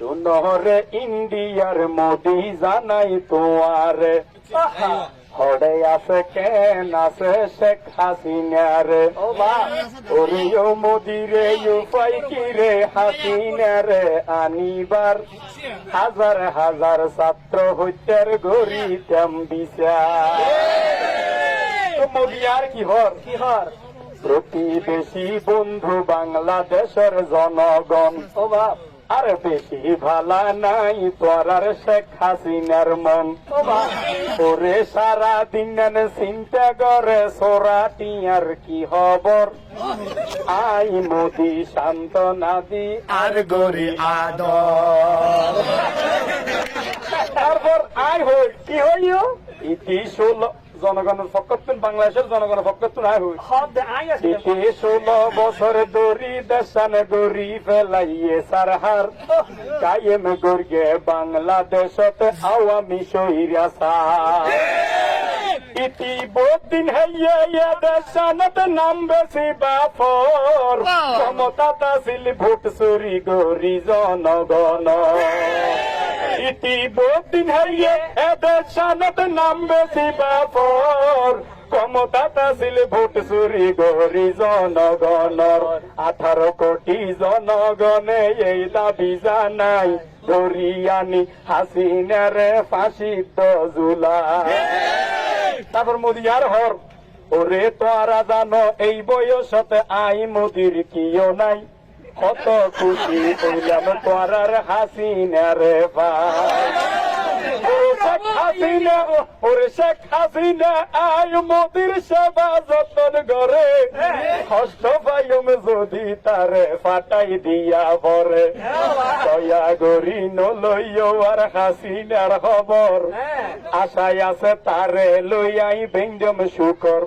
শুনরে ইন্ডিয়ার মোদি জানাই তোমারে। হরে আছে কেন আছে শেখ হাসিনার। ওরে ও মোদিরে উপায় কি রে হাসিনার আনিবার। হাজার হাজার ছাত্র হত্যার গড়ি তেম বিচার মোদি আর কি হর? কি হর? প্রতিবেশী বন্ধু বাংলাদেশের জনগণ। বাপ আর বেশি ভালা নাই তোরার শেখ হাসিনার মন। ওরে সারা দিন চিন্তা করে সোরাটি আর কি খবর? আই মোদি শান্ত নাদি আর গরি আদর। তারপর আই হই কি হইও? ইতি ষোলো জনগণের ফকতুন বাংলাদেশের জনগণের ফকতুন আই হই। ইতি ষোলো বছর দড়ি দেশান গড়ি ফেলাইয়ে সারহার। কায়েম গর্গে বাংলাদেশত আওয়ামী শহীরা ইতি বহুদিন হইয়ে দেশানত নাম বেশি বাফর। ক্ষমতা তাসিল ভোট চুরি গরি জনগণ। ইতি বহুদিন হইয়ে দেশানত নাম বেশি বাফর। ক্ষমতা তাসিল ভোট চুরি গরি জনগণর। আঠারো কোটি জনগণে এই দাবি জানাই। ধরিয়ানি হাসিনার ফাঁসি জুলা তারপর মোদি আর হর। ওরে তোরা জানো এই বয়সতে আই মোদির কিও নাই। কত খুশি হইলাম তোরার হাসিনা পাইম যদি তারে ফাটাই দিয়া পরে দয়া গরি নলইও আর হাসিনার খবর। আশায় আছে তারে লইয়াই বেঞ্জম শুকর।